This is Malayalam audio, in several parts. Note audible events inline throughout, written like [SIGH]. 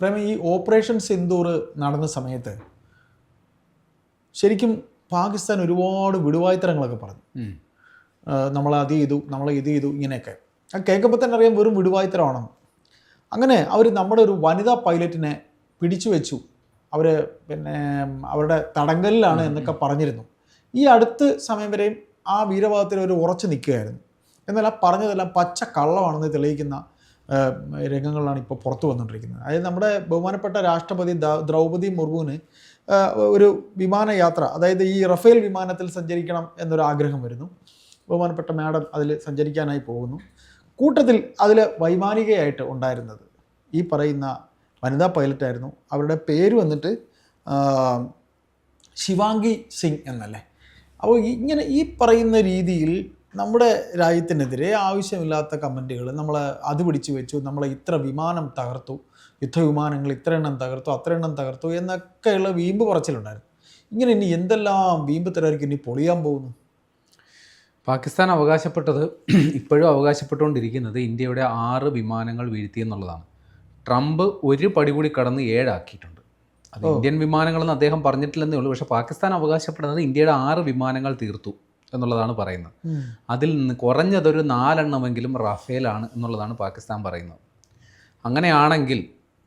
പ്രേമ ഈ ഓപ്പറേഷൻ സിന്ദൂർ നടന്ന സമയത്ത് ശരിക്കും പാകിസ്ഥാൻ ഒരുപാട് വിടുവായ്ത്തരങ്ങളൊക്കെ പറഞ്ഞു. നമ്മൾ അത് ചെയ്തു നമ്മൾ ഇത് ചെയ്തു ഇങ്ങനെയൊക്കെ. അത് കേൾക്കുമ്പോൾ തന്നെ അറിയാം വെറും വിടുവായ്ത്തരമാണെന്ന്. അങ്ങനെ അവർ നമ്മുടെ ഒരു വനിതാ പൈലറ്റിനെ പിടിച്ചു വെച്ചു. അവർ പിന്നെ അവരുടെ തടങ്കലിലാണ് എന്നൊക്കെ പറഞ്ഞിരുന്നു. ഈ അടുത്ത സമയം വരെയും ആ വീരവാദത്തിൽ അവർ ഉറച്ചു നിൽക്കുകയായിരുന്നു. എന്നാൽ ആ പറഞ്ഞതെല്ലാം പച്ച കള്ളമാണെന്ന് തെളിയിക്കുന്ന ആ, രംഗങ്ങളാണ് ഇപ്പോൾ പുറത്തു വന്നുകൊണ്ടിരിക്കുന്നത്. അതായത് നമ്മുടെ ബഹുമാനപ്പെട്ട രാഷ്ട്രപതി ദ്രൗപദി മുർമുവിന് ഒരു വിമാനയാത്ര അതായത് ഈ റഫേൽ വിമാനത്തിൽ സഞ്ചരിക്കണം എന്നൊരു ആഗ്രഹം വരുന്നു. ബഹുമാനപ്പെട്ട മാഡം അതിൽ സഞ്ചരിക്കാനായി പോകുന്നു. കൂട്ടത്തിൽ അതിൽ വൈമാനികയായിട്ട് ഉണ്ടായിരുന്നത് ഈ പറയുന്ന വനിതാ പൈലറ്റായിരുന്നു. അവരുടെ പേര് വന്നിട്ട് ശിവാംഗി സിംഗ് എന്നല്ലേ. അപ്പോൾ ഇങ്ങനെ ഈ പറയുന്ന രീതിയിൽ നമ്മുടെ രാജ്യത്തിനെതിരെ ആവശ്യമില്ലാത്ത കമന്റുകൾ നമ്മൾ അത് പിടിച്ചു വെച്ചു നമ്മളെ ഇത്ര വിമാനം തകർത്തു യുദ്ധവിമാനങ്ങൾ ഇത്ര എണ്ണം തകർത്തു അത്ര എണ്ണം തകർത്തു എന്നൊക്കെയുള്ള വീമ്പ് പറച്ചിലുണ്ടായിരുന്നു. ഇങ്ങനെ ഇനി എന്തെല്ലാം വീമ്പ് തരായിരിക്കും? ഇനി പൊളിയാൻ പോകുന്നു. പാകിസ്ഥാൻ അവകാശപ്പെട്ടത് [CLEARS THROAT] ഇപ്പോഴും അവകാശപ്പെട്ടുകൊണ്ടിരിക്കുന്നത് ഇന്ത്യയുടെ ആറ് വിമാനങ്ങൾ വീഴ്ത്തി എന്നുള്ളതാണ്. ട്രംപ് ഒരു പടി കൂടി കടന്ന് ഏഴാക്കിയിട്ടുണ്ട്. അത് ഇന്ത്യൻ വിമാനങ്ങളെന്ന് അദ്ദേഹം പറഞ്ഞിട്ടില്ലെന്നേ ഉള്ളൂ. പക്ഷേ പാകിസ്ഥാൻ അവകാശപ്പെടുന്നത് ഇന്ത്യയുടെ ആറ് വിമാനങ്ങൾ തീർത്തു. എന്നുള്ളതാണ് പറയുന്നത്. അതിൽ നിന്ന് കുറഞ്ഞതൊരു നാലെണ്ണമെങ്കിലും റഫേലാണ് എന്നുള്ളതാണ് പാകിസ്ഥാൻ പറയുന്നത്. അങ്ങനെയാണെങ്കിൽ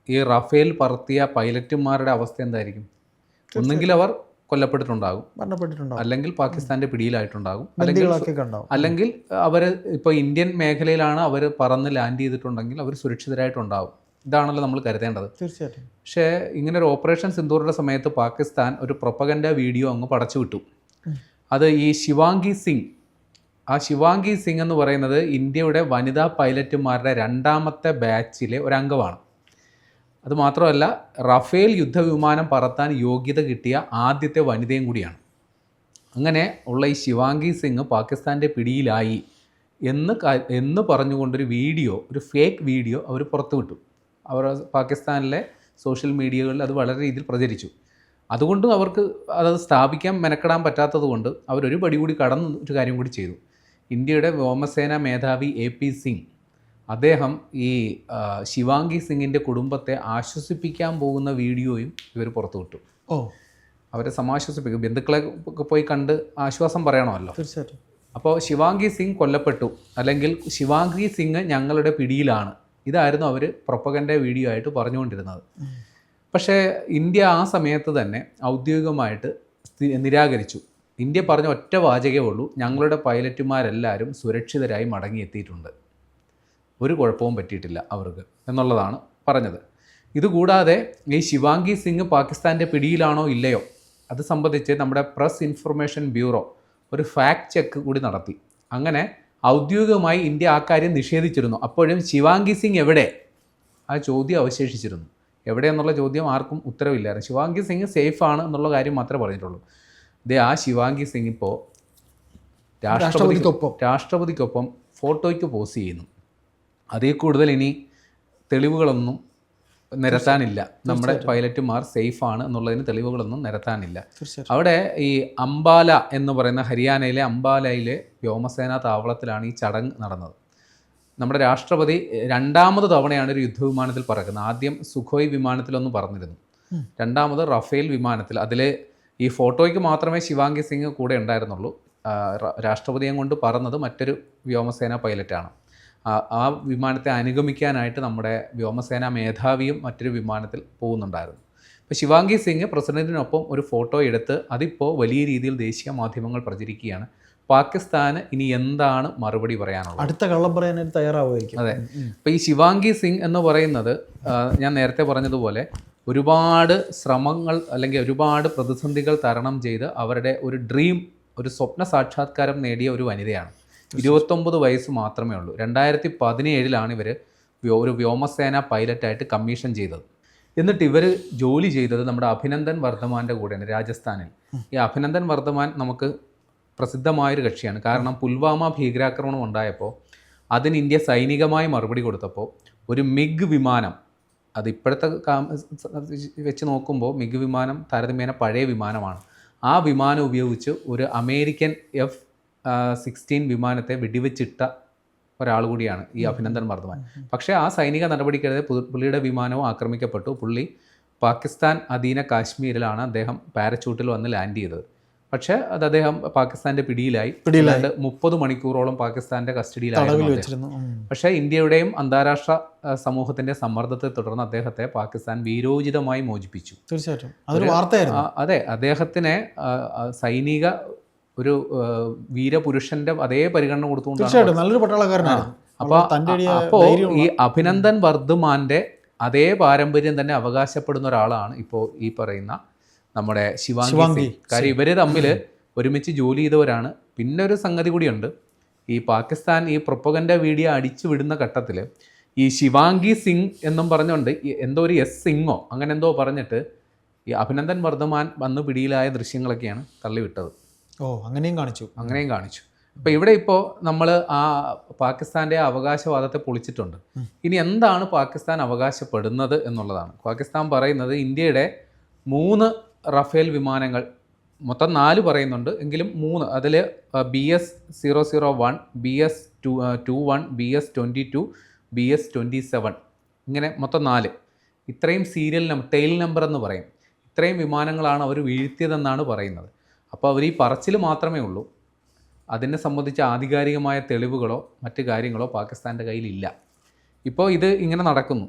ഈ റഫേൽ പറത്തിയ പൈലറ്റുമാരുടെ അവസ്ഥ എന്തായിരിക്കും? ഒന്നെങ്കിൽ അവർ കൊല്ലപ്പെട്ടിട്ടുണ്ടാകും. മരണപ്പെട്ടിട്ടുണ്ടാകും. അല്ലെങ്കിൽ പാകിസ്ഥാന്റെ പിടിയിലായിട്ടുണ്ടാകും. അല്ലെങ്കിൽ അല്ലെങ്കിൽ അവർ ഇപ്പോൾ ഇന്ത്യൻ മേഖലയിലാണ് അവർ പറന്ന് ലാൻഡ് ചെയ്തിട്ടുണ്ടെങ്കിൽ അവർ സുരക്ഷിതരായിട്ടുണ്ടാകും. ഇതാണല്ലോ നമ്മൾ കരുതേണ്ടത്. തീർച്ചയായിട്ടും. പക്ഷേ ഇങ്ങനെ ഒരു ഓപ്പറേഷൻ സിന്ദൂറിന്റെ സമയത്ത് പാകിസ്ഥാൻ ഒരു പ്രൊപ്പഗൻഡ വീഡിയോ അങ്ങ് പടച്ചു വിട്ടു അത് ഈ ശിവാംഗി സിംഗ്. ആ ശിവാംഗി സിംഗ് എന്ന് പറയുന്നത് ഇന്ത്യയുടെ വനിതാ പൈലറ്റുമാരുടെ രണ്ടാമത്തെ ബാച്ചിലെ ഒരു അംഗമാണ്. അത് മാത്രമല്ല റഫേൽ യുദ്ധവിമാനം പറത്താൻ യോഗ്യത കിട്ടിയ ആദ്യത്തെ വനിതയും കൂടിയാണ്. അങ്ങനെ ഉള്ള ഈ ശിവാംഗി സിംഗ് പാകിസ്ഥാന്റെ പിടിയിലായി എന്ന് എന്ന് പറഞ്ഞുകൊണ്ടൊരു വീഡിയോ ഒരു ഫേക്ക് വീഡിയോ അവർ പുറത്തുവിട്ടു. അവർ പാകിസ്ഥാനിലെ സോഷ്യൽ മീഡിയകളിൽ അത് വളരെ രീതിയിൽ പ്രചരിച്ചു. അതുകൊണ്ടും അവർക്ക് അത് സ്ഥാപിക്കാൻ മെനക്കെടാൻ പറ്റാത്തത് കൊണ്ട് അവരൊരു പടി കൂടി കടന്ന് ഒരു കാര്യം കൂടി ചെയ്തു. ഇന്ത്യയുടെ വ്യോമസേന മേധാവി എ പി സിംഗ് അദ്ദേഹം ഈ ശിവാംഗി സിംഗിന്റെ കുടുംബത്തെ ആശ്വസിപ്പിക്കാൻ പോകുന്ന വീഡിയോയും ഇവർ പുറത്തുവിട്ടു ഓ. അവരെ സമാശ്വസിപ്പിക്കും. ബന്ധുക്കളെ പോയി കണ്ട് ആശ്വാസം പറയണമല്ലോ. തീർച്ചയായിട്ടും. അപ്പോൾ ശിവാംഗി സിംഗ് കൊല്ലപ്പെട്ടു. അല്ലെങ്കിൽ ശിവാംഗി സിംഗ് ഞങ്ങളുടെ പിടിയിലാണ്. ഇതായിരുന്നു അവർ പ്രൊപ്പഗന്റെ വീഡിയോ ആയിട്ട് പറഞ്ഞുകൊണ്ടിരുന്നത്. പക്ഷേ ഇന്ത്യ ആ സമയത്ത് തന്നെ ഔദ്യോഗികമായിട്ട് നിരാകരിച്ചു. ഇന്ത്യ പറഞ്ഞ ഒറ്റ വാചകേ ഉള്ളൂ ഞങ്ങളുടെ പൈലറ്റുമാരെല്ലാവരും സുരക്ഷിതരായി മടങ്ങിയെത്തിയിട്ടുണ്ട്. ഒരു കുഴപ്പവും പറ്റിയിട്ടില്ല അവർക്ക് എന്നുള്ളതാണ് പറഞ്ഞത്. ഇതുകൂടാതെ ഈ ശിവാംഗി സിംഗ് പാകിസ്ഥാന്റെ പിടിയിലാണോ ഇല്ലയോ അത് സംബന്ധിച്ച് നമ്മുടെ പ്രസ് ഇൻഫർമേഷൻ ബ്യൂറോ ഒരു ഫാക്ട് ചെക്ക് കൂടി നടത്തി. അങ്ങനെ ഔദ്യോഗികമായി ഇന്ത്യ ആ കാര്യം നിഷേധിച്ചിരുന്നു. അപ്പോഴും ശിവാംഗി സിംഗ് എവിടെ? ആ ചോദ്യം അവശേഷിച്ചിരുന്നു. എവിടെ എന്നുള്ള ചോദ്യം ആർക്കും ഉത്തരവില്ലായിരുന്നു. ശിവാംഗി സിംഗ് സേഫ് ആണ് എന്നുള്ള കാര്യം മാത്രമേ പറഞ്ഞിട്ടുള്ളൂ. ഇതേ ആ ശിവാംഗി സിംഗ് ഇപ്പോൾ രാഷ്ട്രപതി രാഷ്ട്രപതിക്കൊപ്പം. രാഷ്ട്രപതിക്കൊപ്പം ഫോട്ടോയ്ക്ക് പോസ് ചെയ്യുന്നു. അതിൽ കൂടുതൽ ഇനി തെളിവുകളൊന്നും നിരത്താനില്ല. നമ്മുടെ പൈലറ്റുമാർ സേഫ് ആണ് എന്നുള്ളതിന് തെളിവുകളൊന്നും നിരത്താനില്ല. അവിടെ ഈ അംബാല എന്ന് പറയുന്ന ഹരിയാനയിലെ അംബാലയിലെ വ്യോമസേനാ താവളത്തിലാണ് ഈ ചടങ്ങ് നടന്നത്. നമ്മുടെ രാഷ്ട്രപതി രണ്ടാമത് തവണയാണ് ഒരു യുദ്ധവിമാനത്തിൽ പറക്കുന്നത്. ആദ്യം സുഖോയ് വിമാനത്തിലൊന്നും പറഞ്ഞിരുന്നു രണ്ടാമത് റഫേൽ വിമാനത്തിൽ. അതിൽ ഈ ഫോട്ടോയ്ക്ക് മാത്രമേ ശിവാംഗി സിംഗ് കൂടെ ഉണ്ടായിരുന്നുള്ളൂ. രാഷ്ട്രപതിയെ കൊണ്ട് പറന്നത് മറ്റൊരു വ്യോമസേന പൈലറ്റാണ്. ആ- ആ വിമാനത്തെ അനുഗമിക്കാനായിട്ട് നമ്മുടെ വ്യോമസേന മേധാവിയും മറ്റൊരു വിമാനത്തിൽ പോകുന്നുണ്ടായിരുന്നു. ഇപ്പോൾ ശിവാംഗി സിംഗ് പ്രസിഡന്റിനൊപ്പം ഒരു ഫോട്ടോ എടുത്ത് അതിപ്പോൾ വലിയ രീതിയിൽ ദേശീയ മാധ്യമങ്ങൾ പ്രചരിക്കുകയാണ്. പാകിസ്ഥാന് ഇനി എന്താണ് മറുപടി പറയാനുള്ളത്? അടുത്ത കള്ളം പറയാനായിട്ട് തയ്യാറാവുമായിരിക്കും. അതെ. അപ്പോൾ ഈ ശിവാംഗി സിംഗ് എന്ന് പറയുന്നത് ഞാൻ നേരത്തെ പറഞ്ഞതുപോലെ ഒരുപാട് ശ്രമങ്ങൾ അല്ലെങ്കിൽ ഒരുപാട് പ്രതിസന്ധികൾ തരണം ചെയ്ത് അവരുടെ ഒരു ഡ്രീം ഒരു സ്വപ്ന സാക്ഷാത്കാരം നേടിയ ഒരു വനിതയാണ്. ഇരുപത്തൊമ്പത് വയസ്സ് മാത്രമേ ഉള്ളൂ. രണ്ടായിരത്തി പതിനേഴിലാണ് ഇവർ ഒരു വ്യോമസേന പൈലറ്റായിട്ട് കമ്മീഷൻ ചെയ്തത്. എന്നിട്ട് ഇവർ ജോലി ചെയ്തത് നമ്മുടെ അഭിനന്ദൻ വർദ്ധമാന്റെ കൂടെയാണ് രാജസ്ഥാനിൽ. ഈ അഭിനന്ദൻ വർദ്ധമാൻ നമുക്ക് പ്രസിദ്ധമായൊരു കക്ഷിയാണ്. കാരണം പുൽവാമ ഭീകരാക്രമണം ഉണ്ടായപ്പോൾ അതിന് ഇന്ത്യ സൈനികമായി മറുപടി കൊടുത്തപ്പോൾ ഒരു മിഗ് വിമാനം അത് ഇപ്പോഴത്തെ കാ- വെച്ച് നോക്കുമ്പോൾ മിഗ് വിമാനം താരതമ്യേന പഴയ വിമാനമാണ്. ആ വിമാനം ഉപയോഗിച്ച് ഒരു അമേരിക്കൻ എഫ് സിക്സ്റ്റീൻ വിമാനത്തെ വെടിവെച്ചിട്ട ഒരാൾ കൂടിയാണ് ഈ അഭിനന്ദൻ വർദ്ധമാൻ പക്ഷേ ആ സൈനിക നടപടിക്കെതിരെ പുള്ളിയുടെ വിമാനവും ആക്രമിക്കപ്പെട്ടു. പുള്ളി പാകിസ്ഥാൻ അധീന കാശ്മീരിലാണ് അദ്ദേഹം പാരച്ചൂട്ടിൽ വന്ന് ലാൻഡ് ചെയ്തത്. പക്ഷേ അത് അദ്ദേഹം പാകിസ്ഥാന്റെ പിടിയിലായി. പിടിയിലായി. ഏതാണ്ട് മുപ്പത് മണിക്കൂറോളം പാകിസ്ഥാന്റെ കസ്റ്റഡിയിലായിരുന്നു. പക്ഷേ ഇന്ത്യയുടെയും അന്താരാഷ്ട്ര സമൂഹത്തിന്റെ സമ്മർദ്ദത്തെ തുടർന്ന് അദ്ദേഹത്തെ പാകിസ്ഥാൻ വീരോചിതമായി മോചിപ്പിച്ചു. തീർച്ചയായിട്ടും. അതെ അദ്ദേഹത്തിനെ സൈനിക ഒരു വീരപുരുഷന്റെ അതേ പരിഗണന കൊടുത്തുകൊണ്ടാണ് തീർച്ചയായിട്ടും. നല്ലൊരു പട്ടാളക്കാരനാണ് അപ്പൊ വളരെ തന്റെ അടിയ അപ്പോ ഈ അഭിനന്ദൻ വർദ്ധമാന്റെ അതേ പാരമ്പര്യം തന്നെ അവകാശപ്പെടുന്ന ഒരാളാണ് ഇപ്പോൾ ഈ പറയുന്ന നമ്മുടെ ശിവാംഗി കാര്യം ഇവർ തമ്മിൽ ഒരുമിച്ച് ജോലി ചെയ്തവരാണ്. പിന്നെ ഒരു സംഗതി കൂടിയുണ്ട്. ഈ പാകിസ്ഥാൻ ഈ പ്രൊപ്പഗൻഡ വീഡിയോ അടിച്ചു വിടുന്ന ഘട്ടത്തിൽ ഈ ശിവാംഗി സിംഗ് എന്നും പറഞ്ഞുകൊണ്ട് എന്തോ ഒരു എസ് സിംഗോ അങ്ങനെ എന്തോ പറഞ്ഞിട്ട് ഈ അഭിനന്ദൻ വർദ്ധമാൻ വന്ന് പിടിയിലായ ദൃശ്യങ്ങളൊക്കെയാണ് തള്ളിവിട്ടത്. ഓ അങ്ങനെയും കാണിച്ചു. അങ്ങനെയും കാണിച്ചു. അപ്പോൾ ഇവിടെ ഇപ്പോൾ നമ്മൾ ആ പാകിസ്ഥാന്റെ അവകാശവാദത്തെ പൊളിച്ചിട്ടുണ്ട്. ഇനി എന്താണ് പാകിസ്ഥാൻ അവകാശപ്പെടുന്നത് എന്നുള്ളതാണ്. പാകിസ്ഥാൻ പറയുന്നത് ഇന്ത്യയുടെ മൂന്ന് റഫേൽ വിമാനങ്ങൾ. മൊത്തം നാല് പറയുന്നുണ്ട്. എങ്കിലും മൂന്ന്. അതിൽ B S zero zero one B S two two one B S twenty two B S twenty seven ഇങ്ങനെ മൊത്തം നാല്. ഇത്രയും സീരിയൽ നമ്പർ ടെയിൽ നമ്പർ എന്ന് പറയും. ഇത്രയും വിമാനങ്ങളാണ് അവർ വീഴ്ത്തിയതെന്നാണ് പറയുന്നത്. അപ്പോൾ അവർ ഈ പറച്ചിൽ മാത്രമേ ഉള്ളൂ. അതിനെ സംബന്ധിച്ച ആധികാരികമായ തെളിവുകളോ മറ്റു കാര്യങ്ങളോ പാകിസ്ഥാന്റെ കയ്യിലില്ല. ഇപ്പോൾ ഇത് ഇങ്ങനെ നടക്കുന്നു.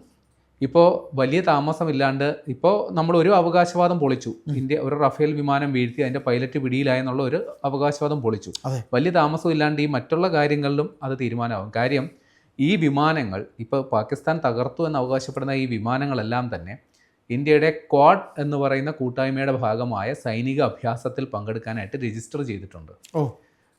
ഇപ്പോൾ വലിയ താമസമില്ലാണ്ട് ഇപ്പോൾ നമ്മൾ ഒരു അവകാശവാദം പൊളിച്ചു. ഇന്ത്യ ഒരു റഫേൽ വിമാനം വീഴ്ത്തി അതിന്റെ പൈലറ്റ് പിടിയിലായെന്നുള്ള ഒരു അവകാശവാദം പൊളിച്ചു. വലിയ താമസം ഇല്ലാണ്ട് ഈ മറ്റുള്ള കാര്യങ്ങളിലും അത് തീരുമാനമാകും. കാര്യം ഈ വിമാനങ്ങൾ ഇപ്പോൾ പാകിസ്ഥാൻ തകർത്തു എന്ന് അവകാശപ്പെടുന്ന ഈ വിമാനങ്ങളെല്ലാം തന്നെ ഇന്ത്യയുടെ ക്വാഡ് എന്ന് പറയുന്ന കൂട്ടായ്മയുടെ ഭാഗമായ സൈനിക അഭ്യാസത്തിൽ പങ്കെടുക്കാനായിട്ട് രജിസ്റ്റർ ചെയ്തിട്ടുണ്ട്. ഓ.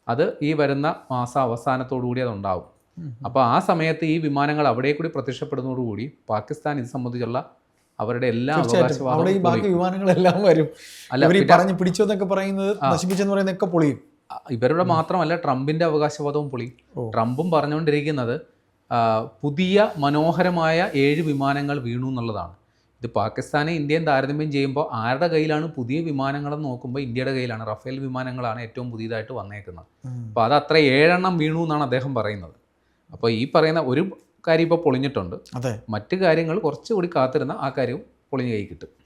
അത് ഈ വരുന്ന മാസ അവസാനത്തോടു കൂടി അതുണ്ടാവും. അപ്പോൾ ആ സമയത്ത് ഈ വിമാനങ്ങൾ അവിടെ കൂടി പ്രത്യക്ഷപ്പെടുന്നതോടുകൂടി പാകിസ്ഥാൻ ഇത് സംബന്ധിച്ചുള്ള അവരുടെ എല്ലാ തീർച്ചയായിട്ടും. അവിടെ ഈ ബാക്കി വിമാനങ്ങളെല്ലാം വരും. അല്ല, പറഞ്ഞു പിടിച്ചു എന്നൊക്കെ പറയുന്നത് നശിപ്പിച്ചെന്ന് പറയുന്നതൊക്കെ പൊളിയും. ഇവരുടെ മാത്രമല്ല ട്രംപിന്റെ അവകാശവാദവും പൊളി. ട്രംപും പറഞ്ഞുകൊണ്ടിരിക്കുന്നത് പുതിയ മനോഹരമായ ഏഴ് വിമാനങ്ങൾ വീണു എന്നുള്ളതാണ്. ഇത് പാകിസ്ഥാനെ ഇന്ത്യയും താരതമ്യം ചെയ്യുമ്പോൾ ആരുടെ കയ്യിലാണ് പുതിയ വിമാനങ്ങളെന്ന് നോക്കുമ്പോൾ ഇന്ത്യയുടെ കയ്യിലാണ്. റഫേൽ വിമാനങ്ങളാണ് ഏറ്റവും പുതിയതായിട്ട് വന്നേക്കുന്നത്. അപ്പോൾ അത് അത്ര ഏഴെണ്ണം വീണു എന്നാണ് അദ്ദേഹം പറയുന്നത്. അപ്പോൾ ഈ പറയുന്ന ഒരു കാര്യം ഇപ്പോൾ പൊളിഞ്ഞിട്ടുണ്ട്. അതെ. മറ്റു കാര്യങ്ങൾ കുറച്ചുകൂടി കാത്തിരുന്ന ആ കാര്യവും പൊളിഞ്ഞു കൈ കിട്ടും.